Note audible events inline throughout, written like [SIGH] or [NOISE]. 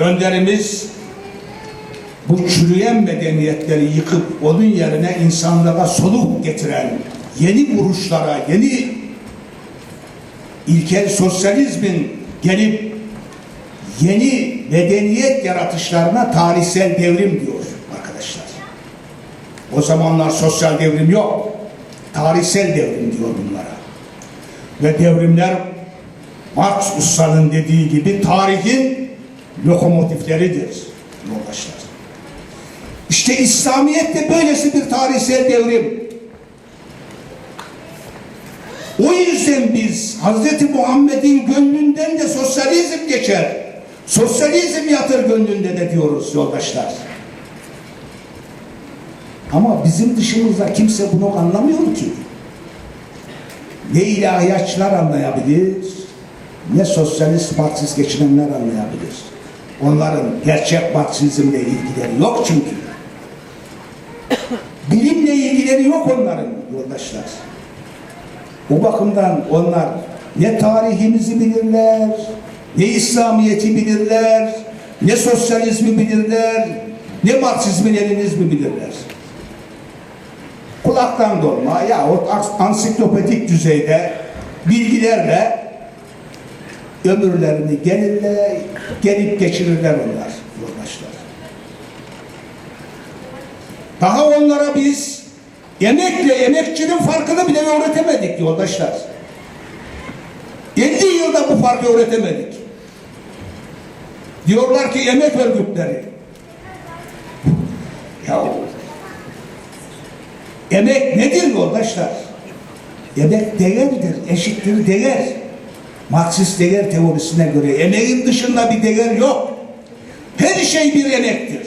önderimiz bu çürüyen medeniyetleri yıkıp onun yerine insanlığa soluk getiren yeni vuruşlara, yeni ilkel sosyalizmin gelip yeni medeniyet yaratışlarına tarihsel devrim diyor arkadaşlar. O zamanlar sosyal devrim yok. Tarihsel devrim diyor bunlara. Ve devrimler Marx Usta'nın dediği gibi tarihin lokomotifleridir yoldaşlar. İşte İslamiyet de böylesi bir tarihsel devrim. O yüzden biz Hz. Muhammed'in gönlünden de sosyalizm geçer. Sosyalizm yatır gönlünde de diyoruz yoldaşlar. Ama bizim dışımızda kimse bunu anlamıyor ki. Ne ilahiyatçılar anlayabilir, ne sosyalist Marksist geçinenler anlayabilir. Onların gerçek Marksizmle ilgileri yok çünkü. [COUGHS] Bilimle ilgileri yok onların yoldaşlar. O bakımdan onlar ne tarihimizi bilirler, ne İslamiyet'i bilirler, ne sosyalizmi bilirler, ne Marksizmi, Leninizmi bilirler. Kulaktan dolma yahut ansiklopedik düzeyde bilgilerle ömürlerini gelirler, gelip geçirirler onlar yoldaşlar. Daha onlara biz emekle emekçinin farkını bile öğretemedik yoldaşlar. 50 yılda bu farkı öğretemedik. Diyorlar ki emek örgütleri. Ya emek nedir yoldaşlar? Emek değerdir, eşittir değer. Marksist değer teorisine göre emeğin dışında bir değer yok. Her şey bir emektir.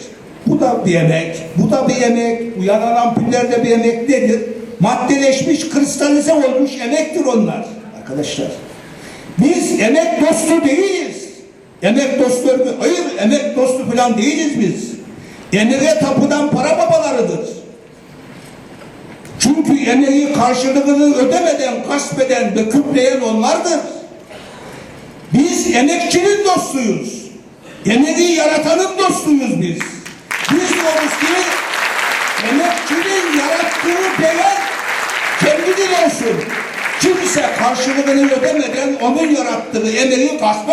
Bu da bir emek, bu da bir emek, bu yanan ampuller de bir emek nedir? Maddeleşmiş, kristalize olmuş emektir onlar arkadaşlar. Biz emek dostu değiliz. Emek dostu hayır emek dostu falan değiliz biz. Emeğe tapıdan para babalarıdır. Çünkü emeği karşılığını ödemeden, gasp eden küpleyen onlardır. Biz emekçinin dostuyuz. Emeği yaratanın dostuyuz biz. Biz diyoruz ki emekçinin yarattığı değer kendinin olsun. Kimse karşılığını ödemeden onun yarattığı emeği gasp.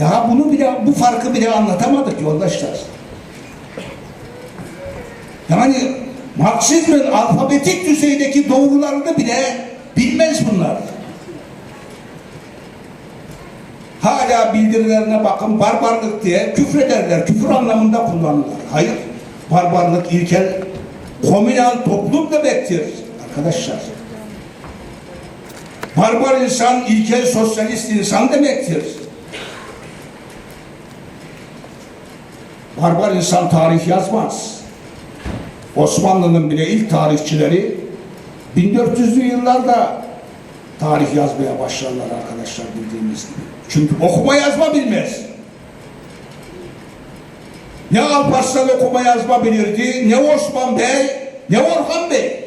Daha bunu bile, bu farkı bile anlatamadık yoldaşlar. Yani Marksizmin alfabetik düzeydeki doğrularını bile bilmez bunlar. Hala bildirilerine bakın barbarlık diye küfrederler. Küfür anlamında kullanırlar. Hayır. Barbarlık ilkel komünal toplum demektir arkadaşlar. Barbar insan ilkel sosyalist insan demektir. Barbar insan tarih yazmaz. Osmanlı'nın bile ilk tarihçileri 1400'lü yıllarda tarih yazmaya başlarlar arkadaşlar bildiğimiz gibi. Çünkü okuma yazma bilmez. Ne Alparslan okuma yazma bilirdi, ne Osman Bey, ne Orhan Bey.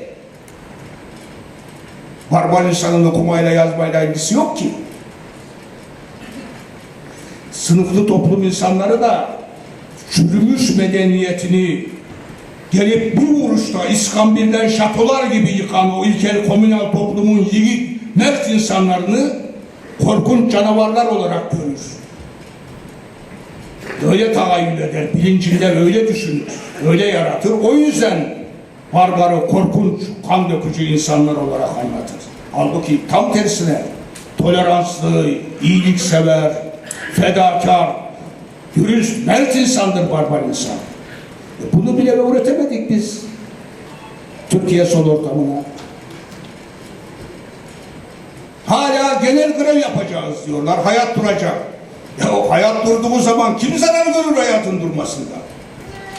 Barbar insanın okumayla yazmayla ilgisi yok ki. Sınıflı toplum insanları da çürümüş medeniyetini gelip bir vuruşta İskambil'den şatolar gibi yıkan o ilkel komünal toplumun yiğit, mert insanlarını korkunç canavarlar olarak görür. Öyle tahayyül eder, bilincinde öyle düşünür, öyle yaratır. O yüzden barbarı, korkunç, kan dökücü insanlar olarak anlatır. Halbuki tam tersine toleranslı, iyiliksever, fedakar, dürüst, mert insandır barbar insan. E Bunu bile öğretemedik biz Türkiye sol ortamına. Hala genel grev yapacağız diyorlar. Hayat duracak. Ya o hayat durduğu zaman kim zarar görür hayatın durmasında?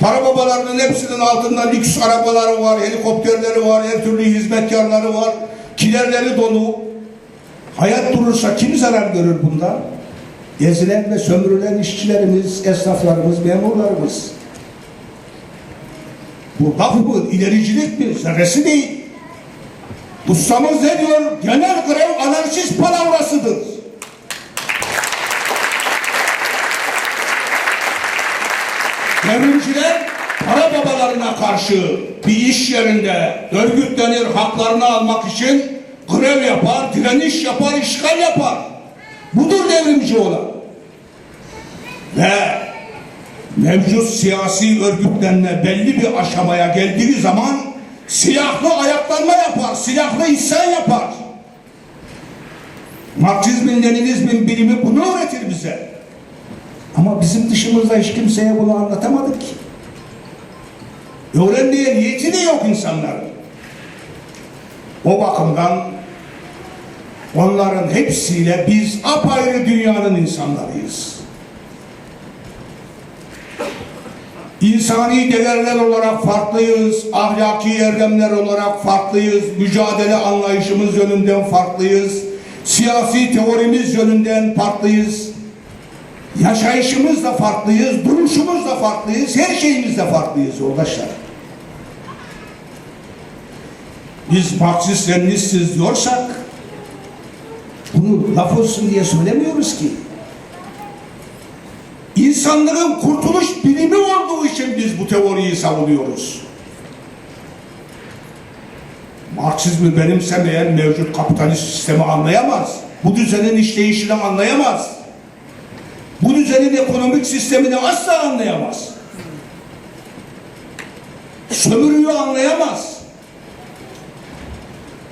Para babalarının hepsinin altında lüks arabaları var, helikopterleri var, her türlü hizmetkarları var, kilerleri dolu. Hayat durursa kim zarar görür bundan? Gezilen ve sömürülen işçilerimiz, esnaflarımız, memurlarımız. Bu lafı ilericilik bir zerresi değil. Ustamız ne diyor? Genel grev anarşist palavrasıdır. Devrimciler para babalarına karşı bir iş yerinde örgütlenir haklarını almak için grev yapar, direniş yapar, işgal yapar. Budur devrimci olan. Ve mevcut siyasi örgütlenme belli bir aşamaya geldiği zaman silahlı ayaklanma yapar, silahlı isyan yapar. Marksizmin, Leninizmin bilimi bunu öğretir bize. Ama bizim dışımızda hiç kimseye bunu anlatamadık ki. Öğrenmeye niyeti de yok insanların. O bakımdan onların hepsiyle biz apayrı dünyanın insanlarıyız. İnsani değerler olarak farklıyız, ahlaki erdemler olarak farklıyız, mücadele anlayışımız yönünden farklıyız, siyasi teorimiz yönünden farklıyız, yaşayışımız da farklıyız, duruşumuz da farklıyız, her şeyimiz de farklıyız yoldaşlar. Biz Marksist Leninistiz diyorsak bunu laf olsun diye söylemiyoruz ki. İnsanlığın kurtuluş bilimi olduğu için biz bu teoriyi savunuyoruz. Marksizmi benimsemeyen mevcut kapitalist sistemi anlayamaz. Bu düzenin işleyişini anlayamaz. Bu düzenin ekonomik sistemini asla anlayamaz. Sömürüyü anlayamaz.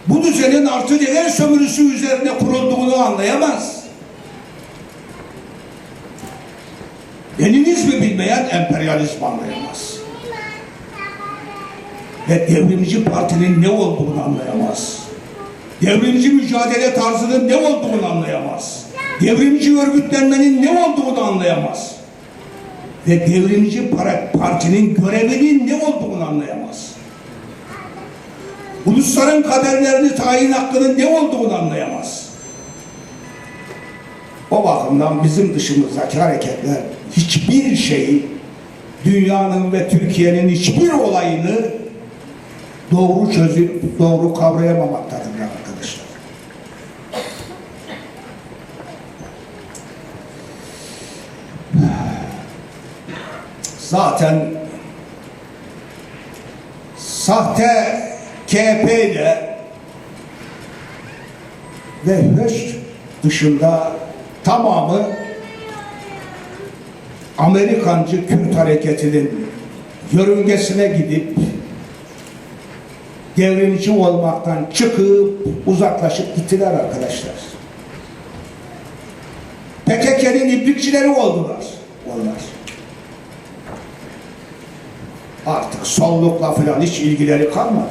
Bu düzenin artı değer sömürüsü üzerine kurulduğunu anlayamaz. Leninizmi bilmeyen emperyalizm anlayamaz. Ve devrimci partinin ne olduğunu anlayamaz. Devrimci mücadele tarzının ne olduğunu anlayamaz. Devrimci örgütlenmenin ne olduğunu anlayamaz. Ve devrimci partinin görevinin ne olduğunu anlayamaz. Ulusların kaderlerini tayin hakkının ne olduğunu anlayamaz. O bakımdan bizim dışımızdaki hareketler hiçbir şeyi dünyanın ve Türkiye'nin hiçbir olayını doğru çözüp doğru kavrayamamaktadırlar arkadaşlar. Zaten sahte KP ile ve HÖŞ dışında tamamı Amerikancı Kürt hareketinin yörüngesine gidip devrimci olmaktan çıkıp uzaklaşıp gittiler arkadaşlar. PKK'nin ibrikçileri oldular onlar. Artık sollukla falan hiç ilgileri kalmadı.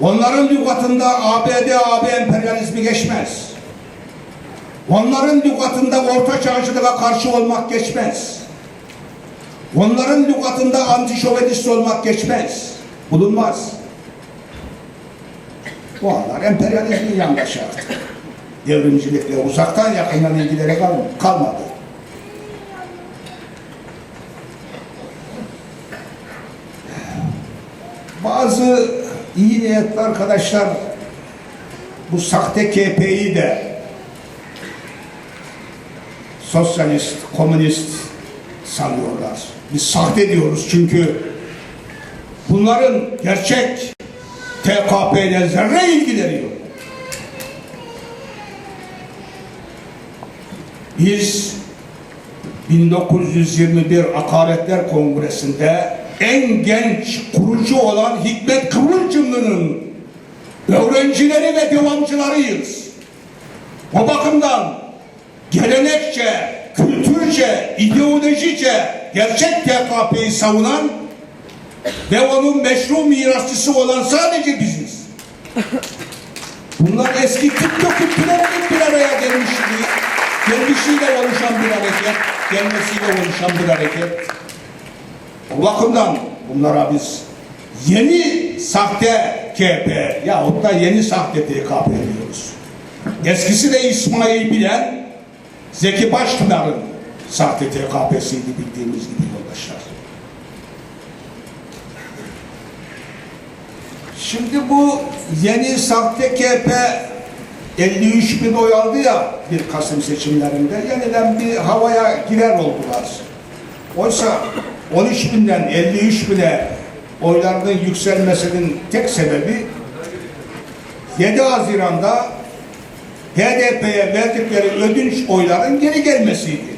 Onların lügatında ABD, AB emperyalizmi geçmez. Onların lügatında orta çağcılığa karşı olmak geçmez. Onların lügatında anti-şovenist olmak geçmez. Bulunmaz. Bu anlar emperyalizmin yandaşı artık. Devrimcilikle uzaktan yakından ilgileri kal- kalmadı. Bazı iyi niyetli arkadaşlar bu sahte KP'yi de sosyalist, komünist sanıyorlar. Biz sahte diyoruz çünkü bunların gerçek TKP ile zerre ilgileri yok. Biz 1921 Akaretler Kongresi'nde en genç kurucu olan Hikmet Kıvılcımlı'nın öğrencileri ve devamcılarıyız. O bakımdan gelenekçe, kültürce, ideolojice gerçek TKP'yi savunan ve onun meşru mirasçısı olan sadece biziz. Bunlar eski Tito kültürlerinin bir araya gelmişliği, gelmişliğiyle oluşan bir hareket, gelmesiyle oluşan bir hareket. O bakımdan bunlara biz yeni sahte KP yahut da yeni sahte TKP diyoruz. Eskisi de İsmail Bilen, Zeki Başpınar'ın sahte TKP'siydi bildiğimiz gibi yoldaşlar. Şimdi bu yeni sahte KP 53 bin oy aldı ya bir Kasım seçimlerinde yeniden bir havaya girer oldular. Oysa 13 binden 53 bine oylarının yükselmesinin tek sebebi 7 Haziran'da HDP'ye verdikleri ödünç oyların geri gelmesiydi.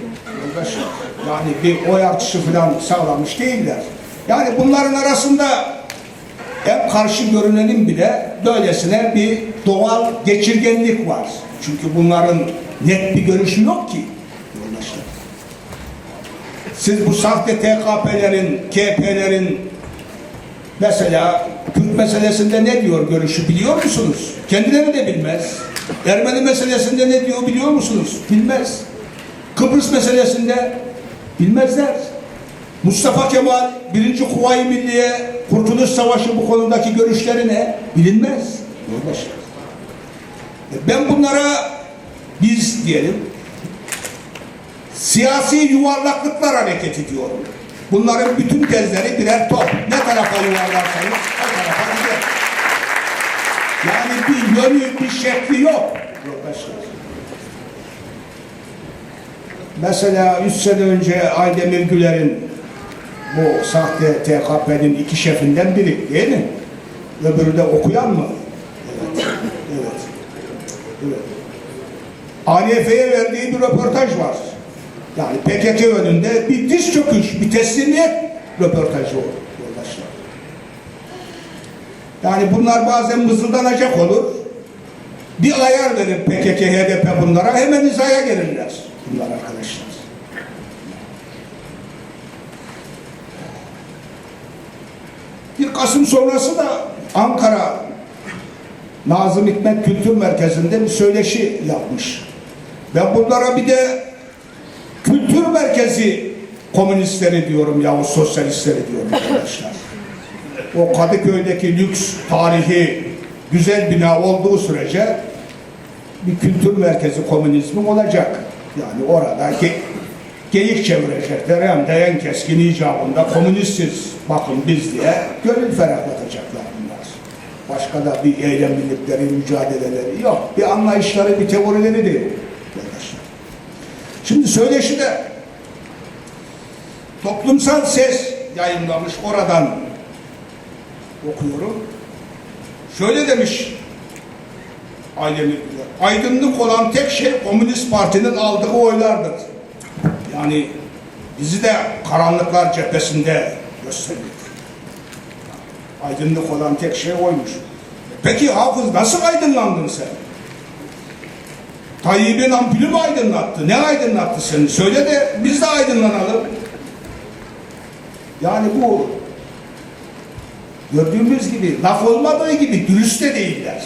Yani bir oy artışı falan sağlamış değiller. Yani bunların arasında en karşı görünenin bile böylesine bir doğal geçirgenlik var. Çünkü bunların net bir görüşü yok ki. Siz bu sahte TKP'lerin, KP'lerin mesela Kürt meselesinde ne diyor görüşü biliyor musunuz? Kendileri de bilmez. Ermeni meselesinde ne diyor biliyor musunuz? Bilmez. Kıbrıs meselesinde bilmezler. Mustafa Kemal birinci Kuvayi Milliye Kurtuluş Savaşı bu konudaki görüşleri ne? Bilinmez. Ben bunlara biz diyelim siyasi yuvarlaklıklar hareketi diyorum. Bunların bütün tezleri birer top. Ne tarafa yuvarlarsanız o tarafa gider. Yani bir yönü, bir şekli yok. Mesela üç sene önce Aydemir Güler'in bu sahte TKP'nin iki şefinden biri değil mi? Öbürü de okuyan mı? Evet. Evet. Evet. ANF'ye verdiği bir röportaj var. Yani PKK önünde bir diz çöküş, bir teslimiyet röportajı o yoldaşlar. Yani bunlar bazen mızıldanacak olur. Bir ayar verir PKK, HDP bunlara hemen hizaya gelirler bunlar arkadaşlar. Bir Kasım sonrası da Ankara Nazım Hikmet Kültür Merkezi'nde bir söyleşi yapmış. Ben bunlara bir de merkezi komünistleri diyorum ya o sosyalistleri diyorum arkadaşlar. O Kadıköy'deki lüks tarihi güzel bina olduğu sürece bir kültür merkezi komünizmi olacak. Yani orada ge geyik çevirecekler hem de en keskin icabında komünistiz bakın biz diye gönül ferahlatacaklar bunlar. Başka da bir eylemlilikleri, mücadeleleri yok. Bir anlayışları, bir teorileri değil. Arkadaşlar. Şimdi söyleşide toplumsal ses yayınlamış oradan okuyorum. Şöyle demiş Aydınlık olan tek şey Komünist Parti'nin aldığı oylardır. Yani bizi de karanlıklar cephesinde gösteriyor. Aydınlık olan tek şey oymuş. Peki Hafız nasıl aydınlandın sen? Tayyip'in ampulü mü aydınlattı? Ne aydınlattı seni? Söyle de biz de aydınlanalım. Yani bu gördüğümüz gibi laf olmadığı gibi dürüst de değiller.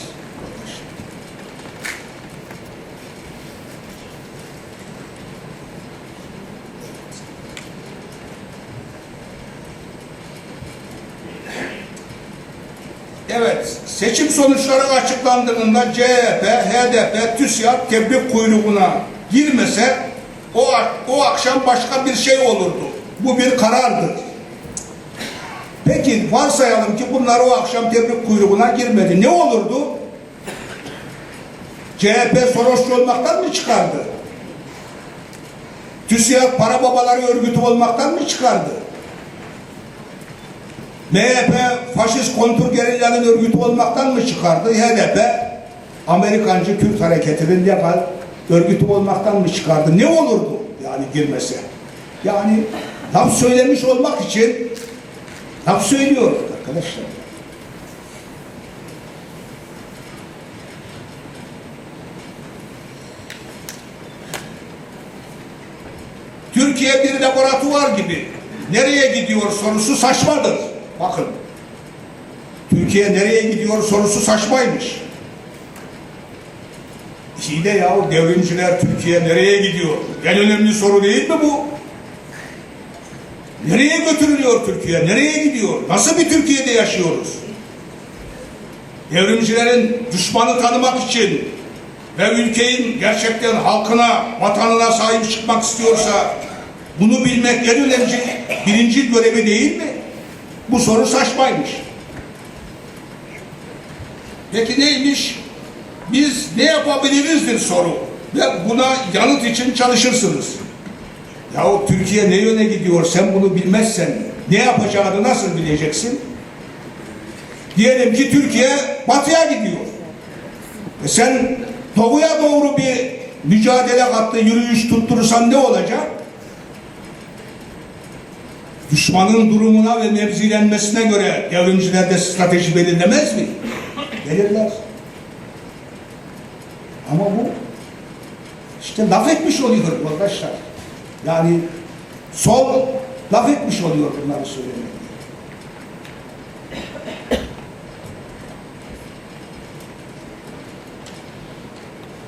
Evet, seçim sonuçları açıklandığında CHP, HDP, TÜSİAD tebrik kuyruğuna girmese o, o akşam başka bir şey olurdu. Bu bir karardır. Peki varsayalım ki bunlar o akşam tebrik kuyruğuna girmedi. Ne olurdu? CHP Sorosçu olmaktan mı çıkardı? TÜSİAD para babaları örgütü olmaktan mı çıkardı? MHP faşist kontur gerillanın örgütü olmaktan mı çıkardı? HDP Amerikancı Kürt hareketinin legal örgütü olmaktan mı çıkardı? Ne olurdu yani girmese? Yani laf söylemiş olmak için laf söylüyor arkadaşlar. Türkiye bir laboratuvar gibi nereye gidiyor sorusu saçmadır. Bakın. Türkiye nereye gidiyor sorusu saçmaymış. De yahu devrimciler Türkiye nereye gidiyor? En önemli soru değil mi bu? Nereye götürülüyor Türkiye? Nereye gidiyor? Nasıl bir Türkiye'de yaşıyoruz? Devrimcilerin düşmanı tanımak için ve ülkenin gerçekten halkına, vatanına sahip çıkmak istiyorsa bunu bilmek en önemli birinci görevi değil mi? Bu soru saçmaymış. Peki neymiş? Biz ne yapabilirizdir soru. Ve buna yanıt için çalışırsınız. Yahu Türkiye ne yöne gidiyor sen bunu bilmezsen ne yapacağını nasıl bileceksin? Diyelim ki Türkiye batıya gidiyor. E sen doğuya doğru bir mücadele kattı, yürüyüş tutturursan ne olacak? Düşmanın durumuna ve mevzilenmesine göre devrimciler de strateji belirlemez mi? Belirler. Ama bu işte laf etmiş oluyor arkadaşlar. Yani sol laf etmiş oluyor bunları söylemek.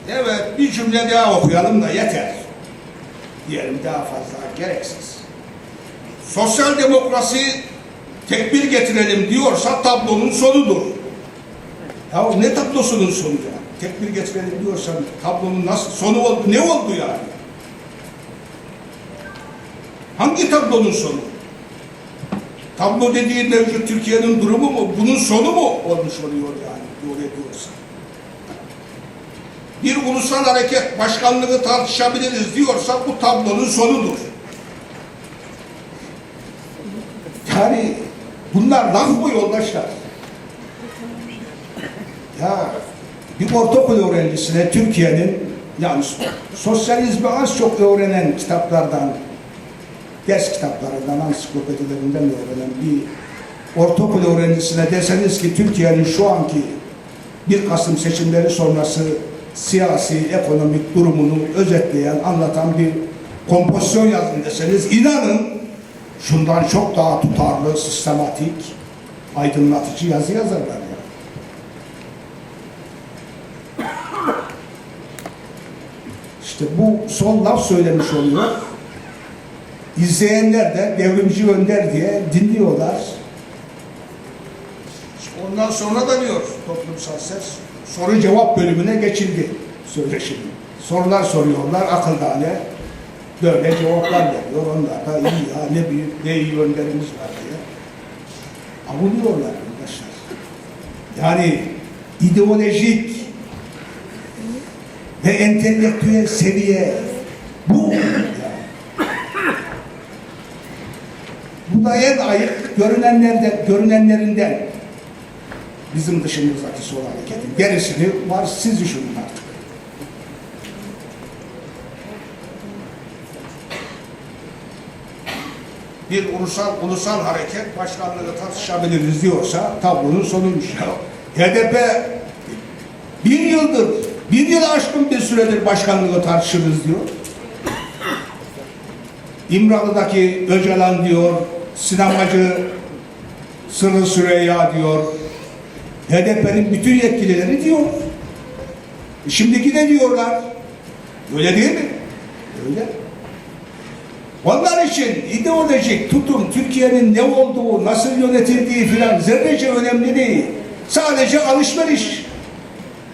Evet bir cümle daha okuyalım da yeter. Diyelim daha fazla gereksiz. Sosyal demokrasi tekbir getirelim diyorsa tablonun sonudur. Ya ne tablosunun sonu ya? Tekbir getirelim diyorsan tablonun nasıl sonu oldu? Ne oldu yani? Hangi tablonun sonu? Tablo dediğin mevcut Türkiye'nin durumu mu? Bunun sonu mu olmuş oluyor yani? Doğru ediyorsa. Bir ulusal hareket başkanlığı tartışabiliriz diyorsa bu tablonun sonudur. Yani bunlar laf mı yoldaşlar? Ya bir ortaokul öğrencisine Türkiye'nin yani sosyalizmi az çok öğrenen kitaplardan, ders kitaplarından, ansiklopedilerinden öğrenen bir ortaokul öğrencisine deseniz ki Türkiye'nin şu anki 1 Kasım seçimleri sonrası siyasi, ekonomik durumunu özetleyen, anlatan bir kompozisyon yazın deseniz inanın şundan çok daha tutarlı, sistematik, aydınlatıcı yazı yazarlar ya. İşte bu son laf söylemiş oluyor. İzleyenler de devrimci önder diye dinliyorlar. Ondan sonra da diyor toplumsal ses soru cevap bölümüne geçildi söyleşim. Sorular soruyorlar akıldane böyle cevaplar veriyor. Onlar da iyi ya ne büyük ne iyi önderimiz var diye. Avunuyorlar arkadaşlar. Yani ideolojik ve entelektüel seviye bu. Yani. Bu da en ayık görünenlerden, görünenlerinden bizim dışımızdaki sol hareketin. Gerisini var siz düşünün artık. Bir ulusal ulusal hareket başkanlığı tartışabiliriz diyorsa tablonun sonuymuş. [LAUGHS] HDP bir yıldır, bir yıl aşkın bir süredir başkanlığı tartışırız diyor. İmralı'daki Öcalan diyor, sinemacı Sırrı Süreyya diyor, HDP'nin bütün yetkilileri diyor. E Şimdiki de diyorlar. Öyle değil mi? Öyle. Onlar için ideolojik tutum Türkiye'nin ne olduğu, nasıl yönetildiği filan zerrece önemli değil. Sadece alışveriş.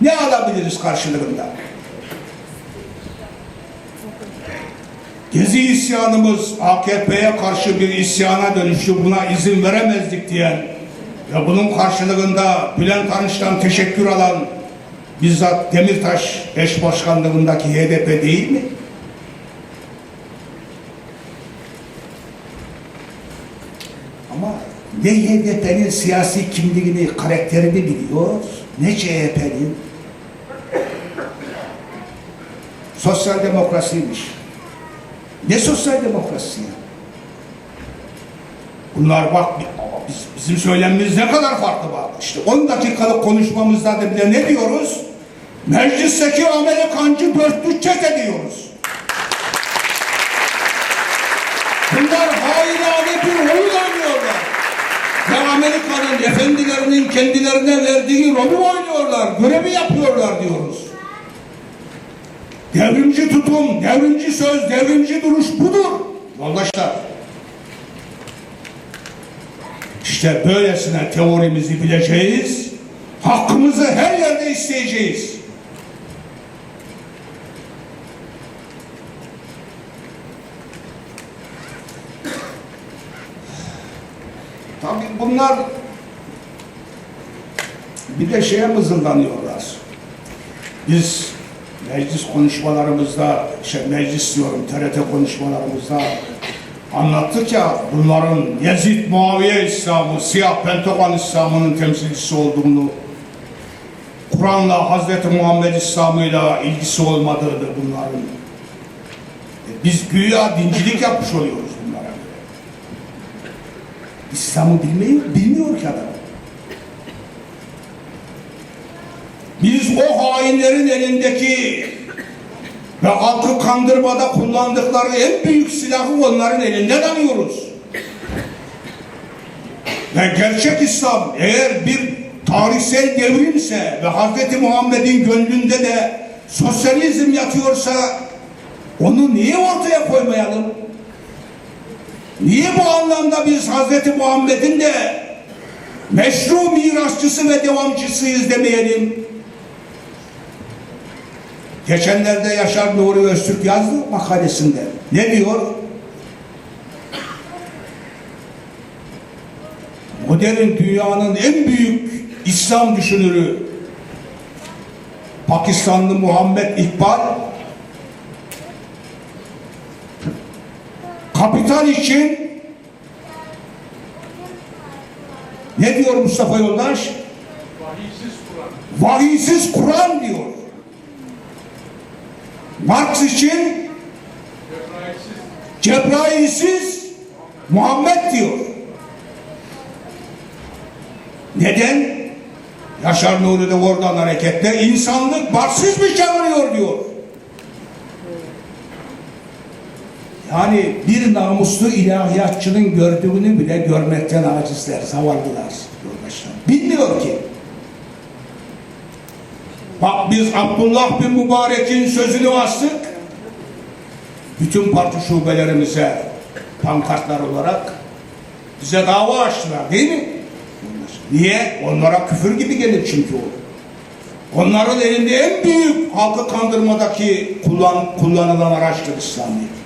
Ne alabiliriz karşılığında? Gezi isyanımız AKP'ye karşı bir isyana dönüştü. Buna izin veremezdik diyen ve bunun karşılığında Bülent Arınç'tan teşekkür alan bizzat Demirtaş eş başkanlığındaki HDP değil mi? Ama ne HDP'nin siyasi kimliğini, karakterini biliyor, ne CHP'nin. Sosyal demokrasiymiş. Ne sosyal demokrasi ya? Bunlar bak biz, bizim söylemimiz ne kadar farklı bak. İşte 10 dakikalık konuşmamızda da bile ne diyoruz? Meclisteki Amerikancı dörtlü çete diyoruz. Bunlar hainane bir oyun oynuyorlar. Ve Amerika'nın efendilerinin kendilerine verdiği rolü oynuyorlar. Görevi yapıyorlar diyoruz. Devrimci tutum, devrimci söz, devrimci duruş budur. Yoldaşlar. İşte böylesine teorimizi bileceğiz. Hakkımızı her yerde isteyeceğiz. Tabii bunlar bir de şeye mızıldanıyorlar. Biz meclis konuşmalarımızda, şey meclis diyorum TRT konuşmalarımızda anlattık ya bunların Yezid Muaviye İslamı, Siyah Pentagon İslamı'nın temsilcisi olduğunu, Kur'an'la Hazreti Muhammed İslam'ıyla ilgisi olmadığını bunların. E, Biz güya dincilik yapmış oluyoruz bunlara. İslam'ı bilmiyor, bilmiyor ki adam. Biz o hainlerin elindeki ve halkı kandırmada kullandıkları en büyük silahı onların elinden alıyoruz. Ve gerçek İslam eğer bir tarihsel devrimse ve Hz. Muhammed'in gönlünde de sosyalizm yatıyorsa onu niye ortaya koymayalım? Niye bu anlamda biz Hz. Muhammed'in de meşru mirasçısı ve devamcısıyız demeyelim? Geçenlerde Yaşar Nuri Öztürk yazdı makalesinde. Ne diyor? Modern dünyanın en büyük İslam düşünürü Pakistanlı Muhammed İkbal kapital için ne diyor Mustafa Yoldaş? Vahiysiz Kur'an. Vahiysiz Kur'an diyor. Marx için Cebrailsiz. Muhammed diyor. Neden? Yaşar Nuri de oradan hareketle insanlık bahtsız mı çağırıyor diyor. Yani bir namuslu ilahiyatçının gördüğünü bile görmekten acizler, zavallılar. Bilmiyor ki. Bak biz Abdullah bin Mübarek'in sözünü astık. Bütün parti şubelerimize pankartlar olarak bize dava açtılar değil mi? Niye? Onlara küfür gibi gelir çünkü o. Onların elinde en büyük halkı kandırmadaki kullan, kullanılan araçtır İslamiyet.